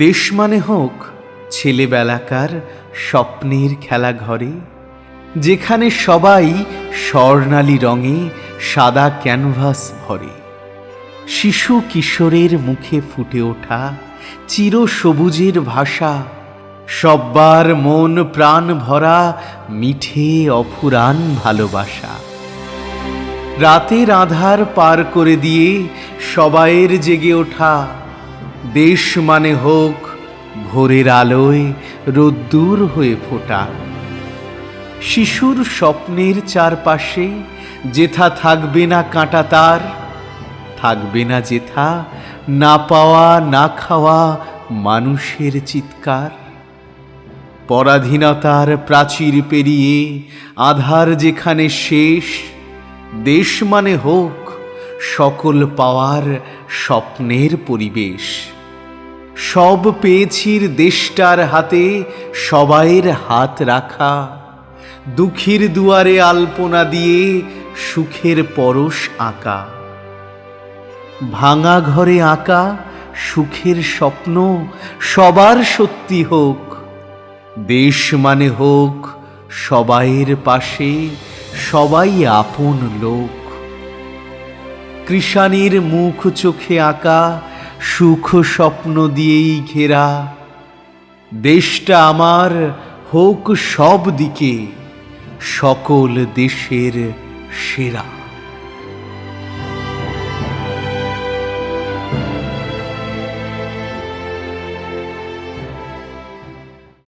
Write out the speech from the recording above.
দেশ মানে হোক, ছেলেবেলাকার স্বপ্নের খেলা ঘরে, যেখানে সবাই স্বর্ণালী রঙে সাদা ক্যানভাস ভরে। শিশু কিশোরের মুখে ফুটে ওঠা চির সবুজের ভাষা, সব্বার মন প্রাণ ভরা মিঠে অফুরান ভালোবাসা। রাতের আধার পার করে দিয়ে সবাইয়ের জেগে ওঠা দেশ মানে হোক, ভোরের আলোয় রোদ্দুর হয়ে ফোটা। শিশুর স্বপ্নের চারপাশে যেথা থাকবে না কাঁটা তার, থাকবে না যেথা না পাওয়া, না খাওয়া মানুষের চিৎকার। পরাধীনতার প্রাচীর পেরিয়ে আধার যেখানে শেষ, দেশ মানে হোক সকল পাওয়ার স্বপ্নের পরিবেশ। সব পেয়েছির দেশটার হাতে সবাইয়ের হাত রাখা, দুঃখীর দুয়ারে আলপনা দিয়ে সুখের পরশ আঁকা। ভাঙা ঘরে আঁকা সুখের স্বপ্ন সবার সত্যি হোক, দেশ মানে হোক, সবাইয়ের পাশে সবাই আপন লোক। কৃষাণীর মুখ চোখে আঁকা, সুখ স্বপ্ন দিয়েই ঘেরা। দেশটা আমার হোক সব দিকে, সকল দেশের সেরা।